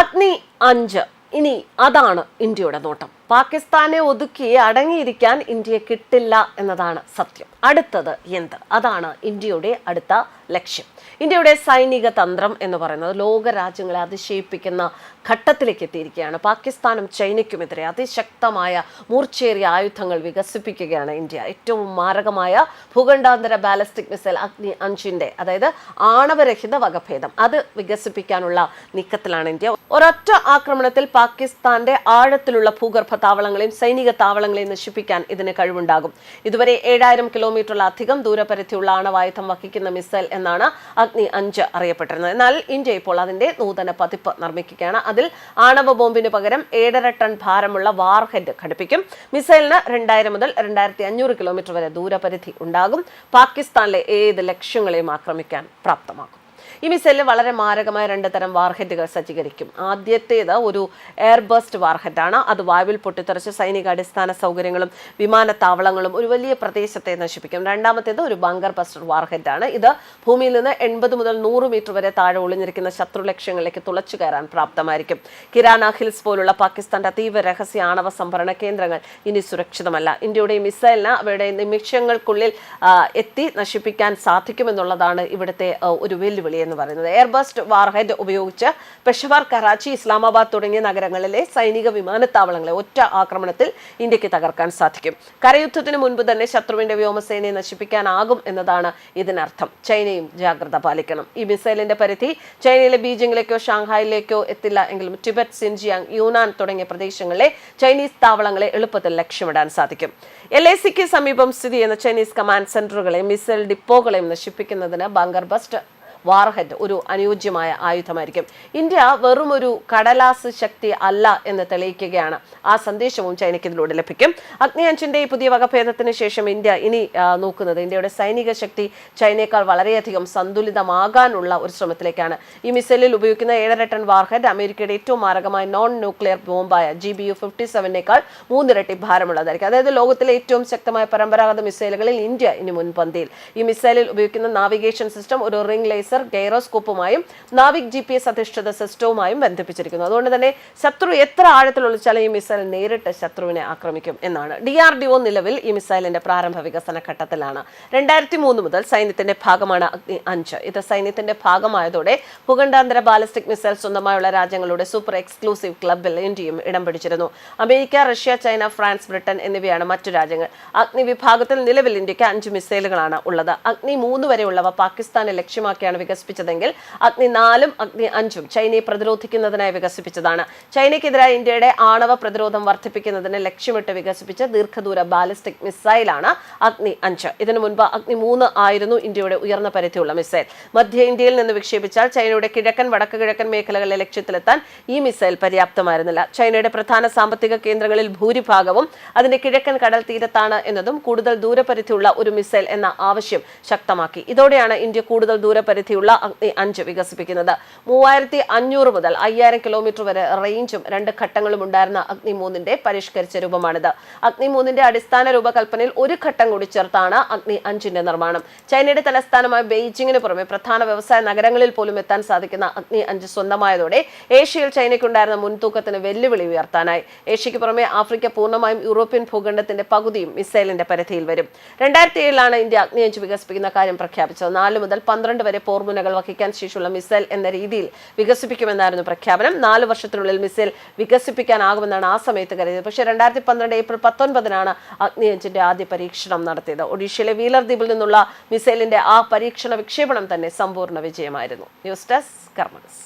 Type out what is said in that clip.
അഗ്നി അഞ്ച്. ഇനി അതാണ് ഇന്ത്യയുടെ നോട്ടം. പാകിസ്ഥാനെ ഒതുക്കി അടങ്ങിയിരിക്കാൻ ഇന്ത്യയെ കിട്ടില്ല എന്നതാണ് സത്യം. അടുത്തത് എന്ത്? അതാണ് ഇന്ത്യയുടെ അടുത്ത ലക്ഷ്യം. ഇന്ത്യയുടെ സൈനിക തന്ത്രം എന്ന് പറയുന്നത് ലോക രാജ്യങ്ങളെ അതിശയിപ്പിക്കുന്ന ഘട്ടത്തിലേക്ക് എത്തിയിരിക്കുകയാണ്. പാകിസ്ഥാനും ചൈനയ്ക്കുമെതിരെ അതിശക്തമായ മൂർച്ചേറിയ ആയുധങ്ങൾ വികസിപ്പിക്കുകയാണ് ഇന്ത്യ. ഏറ്റവും മാരകമായ ഭൂഖണ്ഡാന്തര ബാലിസ്റ്റിക് മിസൈൽ അഗ്നി അഞ്ചിന്റെ അതായത് ആണവരഹിത വകഭേദം അത് വികസിപ്പിക്കാനുള്ള നീക്കത്തിലാണ് ഇന്ത്യ. ഒരൊറ്റ ആക്രമണത്തിൽ പാകിസ്ഥാന്റെ ആഴത്തിലുള്ള ഭൂഗർഭ താവളങ്ങളെയും സൈനിക താവളങ്ങളെയും നശിപ്പിക്കാൻ ഇതിന് കഴിവുണ്ടാകും. ഇതുവരെ ഏഴായിരം കിലോമീറ്ററിലധികം ദൂരപരിധിയുള്ള ആണവായുധം വഹിക്കുന്ന മിസൈൽ എന്നാണ് അഗ്നി അഞ്ച് അറിയപ്പെട്ടിരുന്നത്. എന്നാൽ ഇന്ത്യ ഇപ്പോൾ അതിന്റെ നൂതന പതിപ്പ് നിർമ്മിക്കുകയാണ്. അതിൽ ആണവ ബോംബിന് പകരം ഏഴര ടൺ ഭാരമുള്ള വാർഹെഡ് ഘടിപ്പിക്കും. മിസൈലിന് രണ്ടായിരം മുതൽ രണ്ടായിരത്തി അഞ്ഞൂറ് കിലോമീറ്റർ വരെ ദൂരപരിധി ഉണ്ടാകും. പാകിസ്ഥാനിലെ ഏത് ലക്ഷ്യങ്ങളെയും ആക്രമിക്കാൻ പ്രാപ്തമാക്കും. ഈ മിസൈലിൽ വളരെ മാരകമായ രണ്ട് തരം വാർഹെറ്റുകൾ സജ്ജീകരിക്കും. ആദ്യത്തേത് ഒരു എയർബസ്റ്റ് വാർഹെറ്റാണ് അത് വായുവിൽ പൊട്ടിത്തെറിച്ച് സൈനിക അടിസ്ഥാന സൗകര്യങ്ങളും വിമാനത്താവളങ്ങളും ഒരു വലിയ പ്രദേശത്തെ നശിപ്പിക്കും. രണ്ടാമത്തേത് ഒരു ബങ്കർ ബസ്റ്റർ വാർഹെറ്റാണ് ഇത് ഭൂമിയിൽ നിന്ന് എൺപത് മുതൽ നൂറ് മീറ്റർ വരെ താഴെ ഒളിഞ്ഞിരിക്കുന്ന ശത്രു ലക്ഷ്യങ്ങളിലേക്ക് തുളച്ചു കയറാൻ പ്രാപ്തമായിരിക്കും. കിരാന ഹിൽസ് പോലുള്ള പാകിസ്ഥാന്റെ അതീവ രഹസ്യ ആണവ സംഭരണ കേന്ദ്രങ്ങൾ ഇനി സുരക്ഷിതമല്ല. ഇന്ത്യയുടെ ഈ മിസൈലിന് അവയുടെ നിമിഷങ്ങൾക്കുള്ളിൽ എത്തി നശിപ്പിക്കാൻ സാധിക്കുമെന്നുള്ളതാണ് ഇവിടുത്തെ ഒരു വെല്ലുവിളി. എന്ന് പറയുന്നത്. എയർബസ്റ്റ് വാർഹെഡ് ഉപയോഗിച്ച് പെഷവാർ കറാച്ചി ഇസ്ലാമാബാദ് തുടങ്ങിയ നഗരങ്ങളിലെ സൈനിക വിമാനത്താവളങ്ങളെ ഒറ്റ ആക്രമണത്തിൽ ഇന്ത്യയ്ക്ക് തകർക്കാൻ സാധിക്കും. കരയുദ്ധത്തിന് മുൻപ് തന്നെ ശത്രുവിന്റെ വ്യോമസേനയെ നശിപ്പിക്കാനാകും എന്നതാണ് ഇതിനർത്ഥം. ചൈനയും ജാഗ്രത പാലിക്കണം. ഈ മിസൈലിന്റെ പരിധി ചൈനയിലെ ബീജിംഗിലേക്കോ ഷാങ്ഹായിലേക്കോ എത്തില്ല എങ്കിലും ടിബറ്റ് സിൻജിയാങ് യൂനാൻ തുടങ്ങിയ പ്രദേശങ്ങളിലെ ചൈനീസ് താവളങ്ങളെ എളുപ്പത്തിൽ ലക്ഷ്യമിടാൻ സാധിക്കും. എൽ എ സിക്ക് സമീപം സ്ഥിതി ചെയ്യുന്ന ചൈനീസ് കമാൻഡ് സെന്ററുകളെയും മിസൈൽ ഡിപ്പോകളെയും നശിപ്പിക്കുന്നതിന് ബങ്കർ ബസ്റ്റ് വാർഹെഡ് ഒരു അനുയോജ്യമായ ആയുധമായിരിക്കും. ഇന്ത്യ വെറും ഒരു കടലാസ് ശക്തി അല്ല എന്ന് തെളിയിക്കുകയാണ്. ആ സന്ദേശവും ചൈനയ്ക്ക് ഇതിലൂടെ ലഭിക്കും. അഗ്നി അഞ്ചിന്റെ ഈ പുതിയ വകഭേദത്തിന് ശേഷം ഇന്ത്യ ഇനി നോക്കുന്നത് ഇന്ത്യയുടെ സൈനിക ശക്തി ചൈനയേക്കാൾ വളരെയധികം സന്തുലിതമാകാനുള്ള ഒരു ശ്രമത്തിലേക്കാണ്. ഈ മിസൈലിൽ ഉപയോഗിക്കുന്ന ഏഴര ടൺ വാർഹെഡ് അമേരിക്കയുടെ ഏറ്റവും മാരകമായ നോൺ ന്യൂക്ലിയർ ബോംബായ ജി ബി യു ഫിഫ്റ്റി സെവനേക്കാൾ മൂന്നിരട്ടി ഭാരമുള്ളതായിരിക്കും. അതായത് ലോകത്തിലെ ഏറ്റവും ശക്തമായ പരമ്പരാഗത മിസൈലുകളിൽ ഇന്ത്യ ഇനി മുൻപന്തിയിൽ. ഈ മിസൈലിൽ ഉപയോഗിക്കുന്ന നാവിഗേഷൻ സിസ്റ്റം ഒരു റിംഗ് ലേസർ ഗൈറോസ്കോപ്പുമായും നാവിക് ജി പി എസ് അധിഷ്ഠിത സിസ്റ്റവുമായും ബന്ധിപ്പിച്ചിരിക്കുന്നു. അതുകൊണ്ട് തന്നെ ശത്രു എത്ര ആഴത്തിൽ ഒളിച്ചാലും ഈ മിസൈൽ നേരിട്ട് ശത്രുവിനെ ആക്രമിക്കും എന്നാണ്. ഡി ആർ ഡി ഒ നിലവിൽ ഈ മിസൈലിന്റെ പ്രാരംഭ വികസന ഘട്ടത്തിലാണ്. രണ്ടായിരത്തി മൂന്ന് മുതൽ സൈന്യത്തിന്റെ ഭാഗമാണ് അഗ്നി അഞ്ച്. ഇത് സൈന്യത്തിന്റെ ഭാഗമായതോടെ ഭൂഖണ്ഡാന്തര ബാലിസ്റ്റിക് മിസൈൽ സ്വന്തമായുള്ള രാജ്യങ്ങളുടെ സൂപ്പർ എക്സ്ക്ലൂസീവ് ക്ലബിൽ ഇന്ത്യയും ഇടം പിടിച്ചിരുന്നു. America Russia China France Britain എന്നിവയാണ് മറ്റു രാജ്യങ്ങൾ. അഗ്നി വിഭാഗത്തിൽ നിലവിൽ ഇന്ത്യയ്ക്ക് അഞ്ച് മിസൈലുകളാണ് ഉള്ളത്. അഗ്നി മൂന്ന് വരെയുള്ളവ പാകിസ്ഥാനെ ലക്ഷ്യമാക്കിയാണ് വികസിപ്പിച്ചതെങ്കിൽ അഗ്നി നാലും അഗ്നി അഞ്ചും ചൈനയെ പ്രതിരോധിക്കുന്നതിനായി വികസിപ്പിച്ചതാണ്. ചൈനയ്ക്കെതിരായ ഇന്ത്യയുടെ ആണവ പ്രതിരോധം വർദ്ധിപ്പിക്കുന്നതിന് ലക്ഷ്യമിട്ട് വികസിപ്പിച്ച ദീർഘദൂര ബാലിസ്റ്റിക് മിസൈലാണ് അഗ്നി അഞ്ച്. ഇതിനു മുൻപ് അഗ്നി മൂന്ന് ആയിരുന്നു ഇന്ത്യയുടെ ഉയർന്ന പരിധിയുള്ള മിസൈൽ. മധ്യ ഇന്ത്യയിൽ നിന്ന് വിക്ഷേപിച്ചാൽ ചൈനയുടെ കിഴക്കൻ വടക്ക് കിഴക്കൻ മേഖലകളിലെ ലക്ഷ്യത്തിലെത്താൻ ഈ മിസൈൽ പര്യാപ്തമായിരുന്നില്ല. ചൈനയുടെ പ്രധാന സാമ്പത്തിക കേന്ദ്രങ്ങളിൽ ഭൂരിഭാഗവും അതിന്റെ കിഴക്കൻ കടൽ തീരത്താണ് എന്നതും കൂടുതൽ ദൂരപരിധിയുള്ള ഒരു മിസൈൽ എന്ന ആവശ്യം ശക്തമാക്കി. ഇതോടെയാണ് ഇന്ത്യ കൂടുതൽ ദൂരപരിധിയുള്ള അഗ്നി അഞ്ച് വികസിപ്പിക്കുന്നത് മൂവായിരത്തി അഞ്ഞൂറ് മുതൽ അയ്യായിരം കിലോമീറ്റർ വരെ റേഞ്ചും രണ്ട് ഘട്ടങ്ങളും ഉണ്ടായിരുന്ന അഗ്നി മൂന്നിന്റെ പരിഷ്കരിച്ച രൂപമാണിത് അഗ്നി മൂന്നിന്റെ അടിസ്ഥാന രൂപകൽപ്പനയിൽ ഒരു ഘട്ടം കൂടി ചേർത്താണ് അഗ്നി അഞ്ചിന്റെ നിർമ്മാണം ചൈനയുടെ തലസ്ഥാനമായ ബെയ്ജിങ്ങിന് പുറമെ പ്രധാന വ്യവസായ നഗരങ്ങളിൽ പോലും എത്താൻ സാധിക്കുന്ന അഗ്നി അഞ്ച് സ്വന്തമായതോടെ ഏഷ്യയിൽ ചൈനയ്ക്കുണ്ടായിരുന്ന മുൻതൂക്കത്തിന് വെല്ലുവിളി ഉയർത്താനായി ഏഷ്യയ്ക്ക് പുറമെ ആഫ്രിക്ക പൂർണമായും യൂറോപ്യൻ ഭൂഖണ്ഡത്തിന്റെ പകുതിയും മിസൈലിന്റെ പരിധിയിൽ വരും രണ്ടായിരത്തി ഏഴിലാണ് ഇന്ത്യ അഗ്നി അഞ്ച് വികസിപ്പിക്കുന്ന കാര്യം പ്രഖ്യാപിച്ചത് നാല് മുതൽ പന്ത്രണ്ട് വരെ പോർമുനകൾ വഹിക്കാൻ ശേഷിയുള്ള മിസൈൽ എന്ന രീതിയിൽ വികസിപ്പിക്കുമെന്നായിരുന്നു പ്രഖ്യാപനം. നാല് വർഷത്തിനുള്ളിൽ മിസൈൽ വികസിപ്പിക്കാനാകുമെന്നാണ് ആ സമയത്ത് കരുതിയത്. പക്ഷേ രണ്ടായിരത്തി പന്ത്രണ്ട് ഏപ്രിൽ പത്തൊൻപതിനാണ് അഗ്നി അഞ്ചിന്റെ ആദ്യ പരീക്ഷണം നടത്തിയത്. ഒഡീഷയിലെ വീലർ ദ്വീപിൽ നിന്നുള്ള മിസൈലിന്റെ ആ പരീക്ഷണ വിക്ഷേപണം തന്നെ സമ്പൂർണ വിജയമായിരുന്നു. News desk കർമ്മസ്